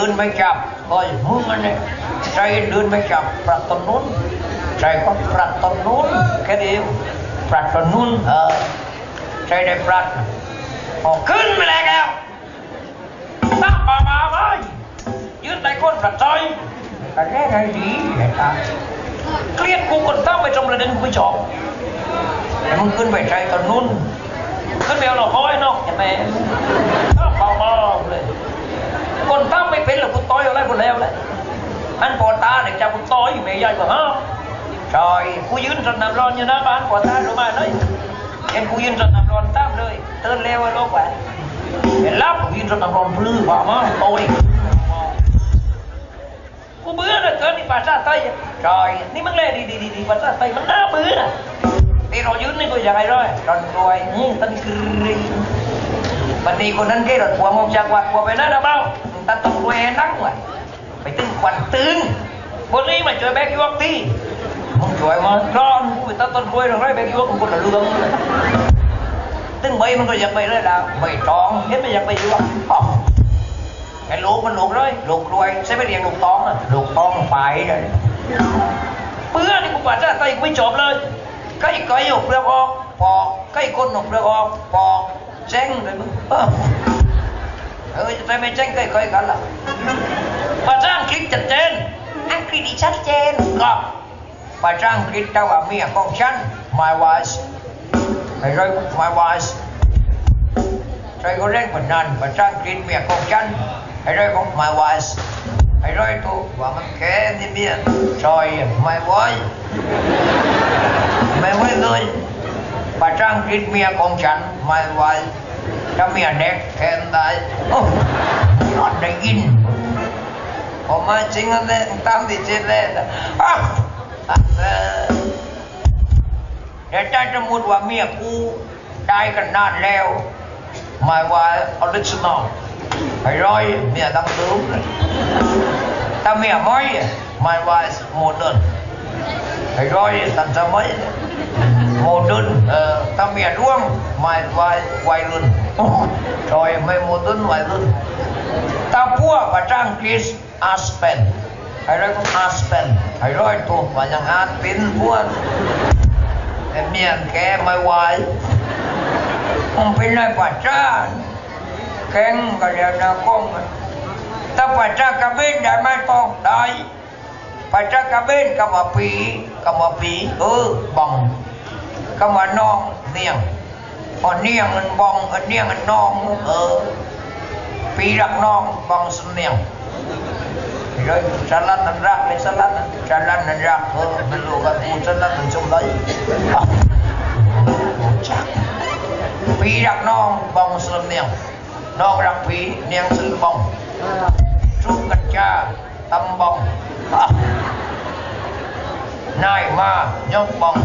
ดินไม่จับเฮ้ยมึงอันนี้ใจเดินไม่จับปรัดตนนู้นใจก็ปรัดตนนู้นแค่เดียวปรัดตนนู้นเออใจได้ปรัดออกขึ้นไปแล้วตั้งบาบาไว้ยืนในก้นปรัดใจแต่แรกไงดีไอ้ตาเกลียดกูคนตั้งไปตรงระเด็นกูไม่ชอบมึงขึ้นไปใจตนนู้นขึ้นไปเอาหน่อห้อยเนาะเห็นไหม เป็นหรอกคุณต้อยเอาอะไรคนแล้วแหละอันปอตาเนี่ยจะคุณต้อยไม่ใหญ่กว่าฮะใช่กูยืนจนน้ำร้อนอยู่หน้าบ้านปอตารู้มาเลยเห็นกูยืนจนน้ำร้อนตั้มเลยเตือนเร็วไอ้โลกแหวนเห็นรับกูยืนจนน้ำร้อนปลื้มกว่ามาโต้ยกูเบื่อเหลือเกินนี่ภาษาไทยใช่นี่มึงเล่ดีดีดีภาษาไทยมันน่าเบื่อที่เรายืนนี่กูยังไงร้อยตอนรวยนี่ตันกรีบัดนี้คนนั้นเกรถหัวมองจากวัดหัวไปนั่นนะเบ้า ตันต้องรวนั่งว่ะไปตึงควันตึงบนนี้มาเจอแบกยวกที่มึงช่วยมาร้อนกูไปตัดต้นกล้วยตรงไรแบกยวกมึงคนละเรื่องตึงใบมันก็อยากไปเลยดาวใบตองเห็นไม่อยากไปยวกอ๋อไอ้ลูกมันลูกเลยลูกรวยใช่ไหมเรียกลูกตองอะลูกตองไปเลยเพื่อนนี่กูปัดจะไตกูไม่จบเลยใกล้ไก่ออกเปลือกออกปอกใกล้คนออกเปลือกออกปอกแจ้งเลยมึงเออจะไปไม่แจ้งใกล้ไก่กันล่ะ อังกฤษนี่ชัดเจนครับภาษาอังกฤษแต่ว่าเมียของฉัน my wife ไอ้ไร my wife ใครก็เล่นพนันภาษาอังกฤษเมียของฉันไอ้ไรของ my wife ไอ้ไรตัวว่ามันแค่นี่เมียซอย my wife ไม่ไว้เลยภาษาอังกฤษเมียของฉันไม่ไหวถ้าเมียเด็กแทนได้โอ้ยอดได้ยิน ผมมาจริงอันนี้ตามที่เจนเลยนะอ่ะอ่ะเออเดี๋ยวถ้าสมมติว่าเมียกูได้กันนานแล้วไม่ไหวออริจินอลไอ้ร้อยเมียดังเดิมเลยถ้าเมียไม่ไม่ไหวโมเดิร์น Thầy rồi thành ra mấy Mô đun ờ, Ta mẹ ruông Mai vai quay luôn Rồi mấy mô đun quay luôn Ta pua và trang kis Aspen. Thầy nói không Aspen Thầy nói thuộc và nhân hát tin buôn Em miền kê mai hoài Không phải nói bà cha. Khen cái điều nào không Ta bà cha cả bên để mai toàn đại. Bà cha cả bên cả bà phí Cả bà phí ừ bằng Cả bà non, niềng. Ở niềng bằng Ở niềng non ừ. Phí đặc non bằng sinh niềng rồi salat dan rak le salat salat dan rak ko dulu kan ku salat dan sumlai chắc pi rak non bong sum niang nong rak pi niang sum bong trung gạch cha tâm bong nai ma, nhóc bong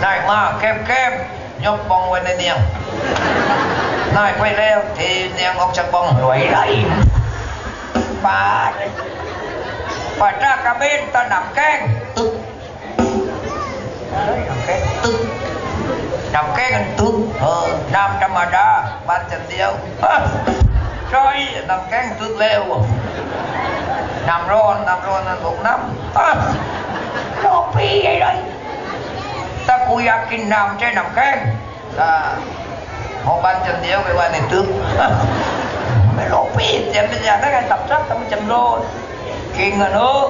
nai ma kem kem nhóc bong quên đây niang nai quay leo, thì niang ngọc chắc bong loại đây ปีรักน้องบองสเนียงน้องรักปีเนียงซื้อบองชุกกัญชาตำบอง นายมายกบอง นายมาแคบแคบยกบองไว้ในเนียง นายไปแล้วทีเนียงออกจากบองรวยไรปาดปาดจากระเบนตะหนับแกงตึกเฮ้ยหนับแกงตึกหนับแกงกันตึกเออน้ำธรรมดาบ้านจันเดียวใช่น้ำแกงตึกเร็ว น้ำร้อนน้ำร้อนนั่นลงน้ำอ่ะโลกปีไอ้เลยถ้ากูอยากกินน้ำใช้น้ำแข็งอ่าหอบ้านจันเดียวไปไว่าในตึก อะไม่โลกปีจะไม่อยากได้การตับซักแต่มันจำโลนกินกันเนอะ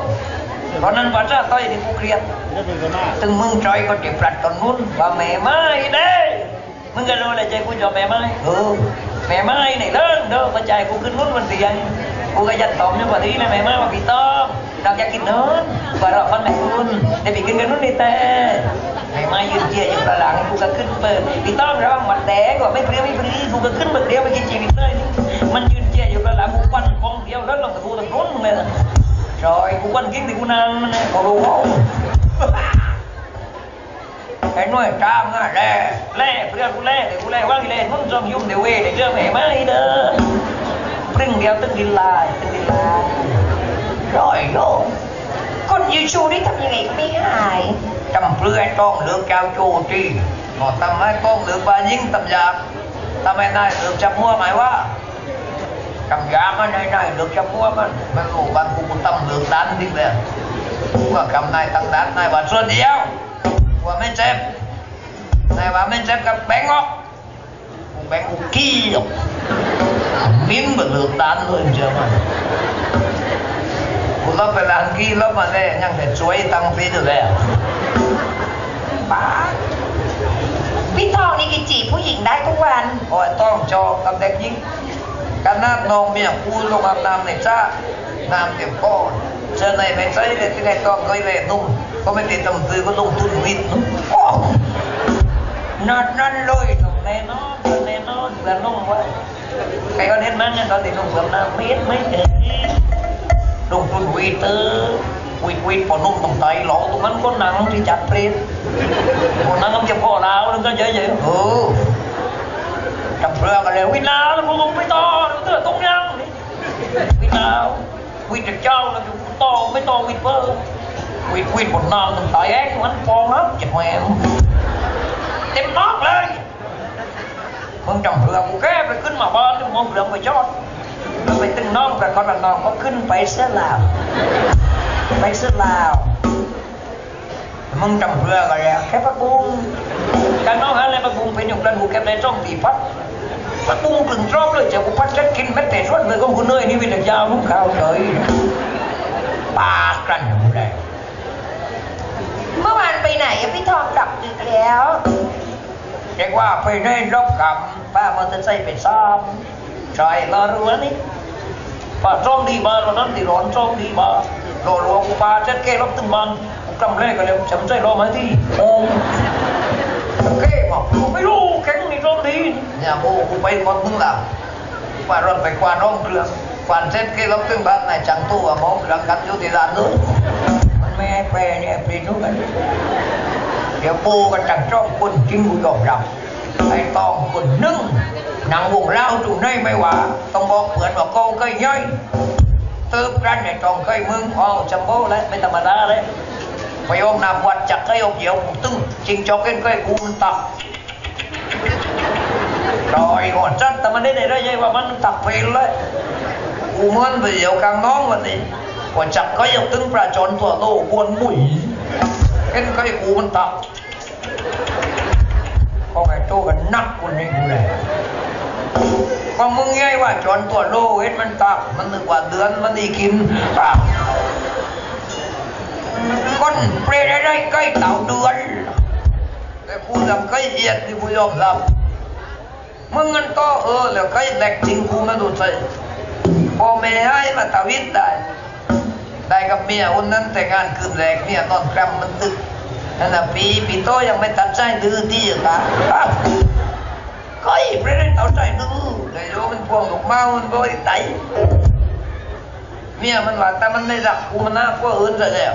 เพราะนั้นภาษาไทยนี่กูเครียดตึงมึงใจก็จะปรัดตอนนู้นว่าแม่ไม้เด้มึงก็รู้เลยใจกูจะแม่ไม้เออแม่ไม้ไหนเลิกเด้อมาใจกูขึ้นนู้นมันเตียง cô gái dành tóm cho bà tí này mày mới mà bị tóm đọc cho kịp nữa và đó con mẹ luôn để bị kinh cái nút đi tê mày mai ยืนเจียอยู่ตลังกูก็ขึ้นเปิดพี่ต้อมระวังหมัดแดงว่าไม่เปรี้ยวไม่ปรีกูก็ขึ้นมาเดียวไปกิน rồi กูควันกิ้ง thì กูนั่งมันเนี่ยกูรู้ cái nuôi trang à lẹ lẹ bây giờ กู lẹ để กู lẹ quá thì lẹ muốn trong dung đều về để chưa mẹ mai đó ตึงเดียวตึงดินลายตึงดินลายร้อยโลคนยูชูนี่ทำยังไงก็ไม่หายจำ เปลือยต้องเลือกแก้วจูจีหมอทำให้ต้องเลือกบายิ่งตำยาทำให้นายเลือกจับมั่วหมายว่าจำ ยามันไหนๆเลือกจะมัวมันมันรู้บ้านกูกูตั้มเลือกด้านทิ้งเลยกูก็กำนายตั้งด้านนายว่าส่วนเดียวว่าไม่เจ็บนายว่าไม่เจ็บกับแบงออกกูแบงกูขี้ออกมิ้มแบบเลือกด้านเลยเจอมันกูต้องไปล้างขี้แล้วมาเลยยังแต่ช่วยตั้งปีอยู่แล้ว ป้าพี่ทองนี่กิจีบผู้หญิงได้ทุกวัน โอ้ยต้องจองกับเด็กหญิง กันนาดน้องเมียกูลงอาบน้ำในจ้าน้ำเต็มก้อนเจอในไม่ใช่เลยที่ไหนต้องเคยเลยนุ่มก็ไม่ติดตำตือก็ลงทุนวิทย์โอ้นัดนั้นเลยนุ่มแน่นอนแน่นอนแล้วนุ่มไว้ใครก็เห็นมั้งตอนที่นุ่มกับน้ำเม็ดไม่เห็นลงทุนวิทย์เออวิทย์วิทย์พอนุ่มตรงไตหลอกตรงนั้นก็หนังที่จัดเปรตพอหนังก็จะพ่อแล้วแล้วก็เยอะๆเออจับเรือกันเลยวินาแล้วกูลงไปต่ตือตรงยัง quyết trực trao là cũng to mới to quyết vơ quyết quyết một năm từng ác án anh con lắm, chị mẹ tìm nót lên. Con chồng rửa một cái phải kinh mà ba đừng mong được mà chót rồi phải từng non và con đàn nào có kinh phải sẽ làm. Phải sẽ làm. Mong chồng rửa rồi khép bắt buông. Cái nó hả lên bắt buông phải nhục lên một cái này trong thì phát านมึงเรือไปจอดแล้วไปตึงน้องแต่ก่อนน้องก็ขึ้นไปเสียแล้วไปเสียแล้วมึงจำเรือกันแล้วแค่ประกุงการน้องหาอะไรประกุงเป็นอย่างนั้นกูแค่ในจ้องตีพัดประกุงกึ่งจ้องเลยจะกูพัดจะกินแม้แต่ส่วนเลยของคุณเนยนี่วิทยามุกข่าวเลยปากกันอยู่ได้เมื่อวานไปไหนอะพี่ทองกลับดึกแล้วเรียกว่าไปได้รบกับป้ามอเตอร์ไซค์ไปซ้อมใช่รอรู้นี่ป้าจ้องดีมาเรานั้นที่ร้อนจ้องดีมารอรัวกูป้าเช็ดเก้รบตึงมันกูกำแรกกันแล้วจำใจรอมาที่โอ้เก้บอกกู ไม่รู้แข็งนี่จ้องดีเนี่ยกูกูไปคนมึงละป้ารถไปกวาดร่องเครื่องกวาดเช็ดเก้รบตึงบ้านนายจังตัวมองเครื่องกันอยู่ที่ร้านนู้นมันไม่ให้แ ปรเนี่ยปรีนู้นกันเดี๋ยวปูก็จังจ้องนจริงกูยอมรับไอ้ต้องคนนึ่งนาบอกเผื่อนว่าโกเคยย่อยเติบกันในตองเคยมึงอ๋อจำโบ้แล้วไม่ธรรมดาเลยไปอมนำวัดจักเคยอมเดียวกูตึ้งจริงจอกเกินเคยกูมันตักรอยก่อนจัดแต่มันได้ได้ยังว่ามันตักเพลเลยกูเมือนไปเดียวกลางน้องวันนี้ว่าจักก็ยังตึ้งประจนตัวโตกวนหมุยเอ็นก็ไอ้กูมันตักก็ไอ้โตกันนักคนนี้กูเลยก็มึงไงว่าจนตัวโลเอ็นมันตักมันนึกว่าเดือนมันนี่กินตัก นเปรย์ได้ได้ใกล้เต่าเดือนแต่กูทำใกล้เอียดที่กูยอมรับมึงเงินก็เออแล้วใกล้แหลกจริงกูไม่ดูใจพอไม่ให้มาตะวิดได้ได้กับเมียคนนั้นแต่งานคืนแรกเมียนอนกรำมันตึกนั่นน่ะปีปีโตยังไม่ตัดใจดื้อที่อยู่ค่ะก็อีกไม่ได้ตัดใจดื้อเลยโยมันพวงลูกเมามันบ่อยไตเมียมันว่าแต่มันไม่รักกูมันน่ากลัวอื่นเลยแล้ว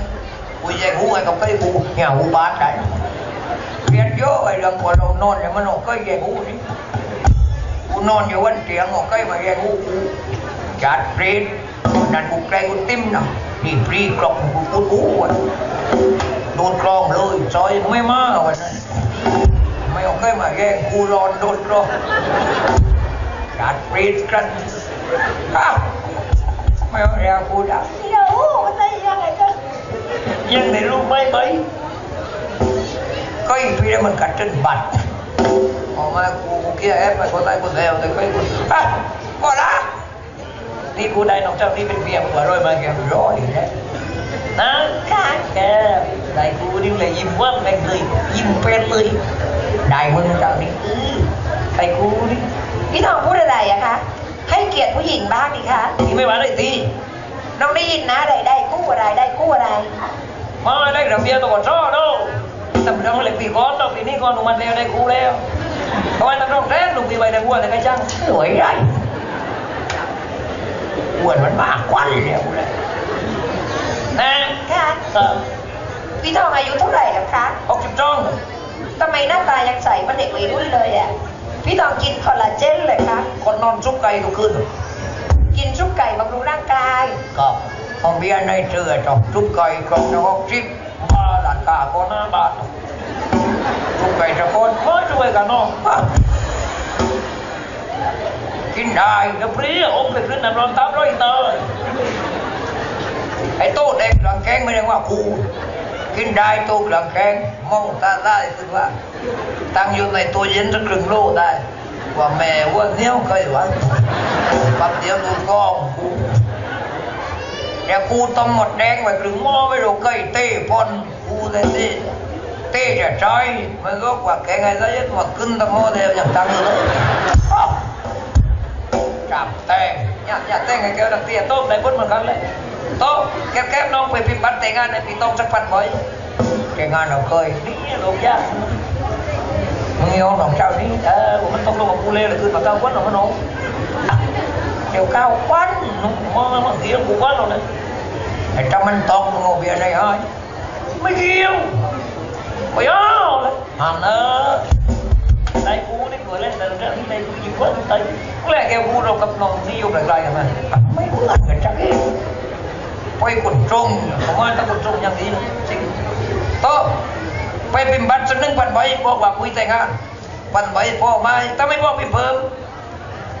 วันเดี๋ยวมันไม่ดังเลยมึงตำเพื่อกูบีบคอเลยมันเอาพ่อบีบพ่อมันได้ปัญหากูไม่มีการตากรรมแล้วมันมันติดตำเพื่อใครเล็กเอาแกมกูแย่งหูไอ้กับใครกูเหี่ยหูบาดได้เรียนเยอะไอ้เรื่องพอเรานอนเนี่ยมันเอาใครแย่งหูนี่กูนอนอยู่บนเตียงเอาใครมาแย่งหูกูจัดเปรีดนั่นกูแกล้งกูติ้มนะนี่ปรีกลองกูกูกูโดนกลองเลยซอยไม่มาวันนั้นไม่เอาใครมาแย่งกูรอนโดนกลองจัดปรีดกันอ้าวไม่เอาแรงกูด่าเดี๋ยวมันได้ยังไงกัน ยังในรูปไม่ไหมก็อีกพี่มันกัดจนบัดออกมากูกูเกลียร์แอปไปคนใต้คนแล้วแต่ก็อีกคนอะก็ละนี่กูได้น้องเจ้านี่เป็นเมียมึงมาร้อยมาแกร้อยแล้วนะค่ะแกได้กูนี่เลยยิ้มว่างแม่งเลยยิ้มเป็นเลยได้มึงเจ้านี่เออได้กูนี่พี่ทองพูดอะไรอะคะให้เกียรติผู้หญิงบ้างดิคะนี่ไม่มาได้ทีน้องได้ยินนะได้ได้กู้อะไรได้กู้อะไร มาได้ระเบียบตัวช่อเนาะทำเรื่องเล็กปีก้อนต่อปีนี้ก้อนหนูมันแล้วได้กูแล้วเพราะว่านักร้องแท้หนูมีใบในหัวแต่ไม่ช่างสวยไรอ้วนมันมากกว่าเลยเนี่ยกูเลยนะค่ะเออพี่ทองอายุเท่าไหร่แล้วคะหกสิบสองทำไมหน้าตายังใสเหมันเด็กวัยรุ่นเลยอะพี่ทองกินคอลลาเจนเลยคะคนนอนซุกไก่ทุกคืนกินชุบไก่บำรุงร่างกายก็ ห้องเบียร์ในเชือจอกซุกไก่กล่องละหกสิบบาหลานกาก็ห้าบาทซุกไก่ตะโกนมาช่วยกันน้องกินได้เดี๋ยวเปรี้ยอมไปขึ้นน้ำร้อนตามร้อยเตยไอ้โต๊ะเด็กหลังแกงไม่ได้ว่าคูกินได้โต๊ะหลังแกงมองตาได้คือว่าตั้งอยู่ในตัวเย็นสักครึ่งโลได้ว่าแม่ว่าเนี้ยเคยว่าปั๊บเดียวดูกล้องกู แต่กูต้มหมดแดงไว้ครึ่งหม้อไม่รู้เคยเต้ปนกูเลยเต้เต้จะใช้มันก็กว่าแกงไงซะยัดมาขึ้นตั้งหม้อเดียวอย่างตั้งอยู่เลยอ้าวจับแตงอย่าอย่าแตงไอ้แก้วดังเตี้ยโต๊ะไหนบนเหมือนกันเลยโต๊ะแก้วๆน้องไปพิมพ์บัตรแต่งงานในปีโต้งสักพันบ่อยแต่งงานเราเคยนี่ลูกยาก มึงยอมของเจ้านี้เออมันต้องลงกับกูเลยเลยคือมาเก้าวันของมันน้องเดี๋ยวเก้าวันมองมันเกี่ยวกูวันเราเลยไอ้เจ้ามันตอกมึง chiều cao quá nó nó kia quá rồi đấy. Thầy trăm anh toàn ngồi bìa này thôi mới kêu mày đó mà nó đây cú đi vừa lên là đây đây cú nhiều quá tới. Có lẽ kêu cú đâu cặp non đi vô lại lại mà. Tắm mấy bữa ăn người trắng quay quần trung, không ai ta quần trung nhằng đi to quay bình bắt chân nâng bàn bay bỏ quả quý tay ngạn bàn bay bỏ mai. Ta mới bỏ bị phơm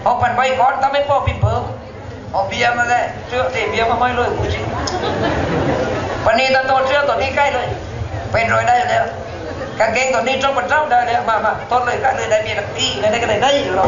อนกันจักเองไปกดตรงผมว่าถ้ากดตรงอย่างนี้จริงโตะไปก่อนทำใบพอไหมถ้าไม่พอพิมพ์เพิ่มเอพิมเพิ่มเอาเบียร์มาเลยเชื่อเตะเบียร์มาไม่เลยกูจิวันนี้ตาโตเชื่อตัวนี้ใกล้เลย เป็นรอยได้แล้วกางเกงตัวนี้ชอบมันเจ้าได้แล้วมามาต้นเลยใกล้เลยได้เบียร์ตีได้ก็ได้ได้เรา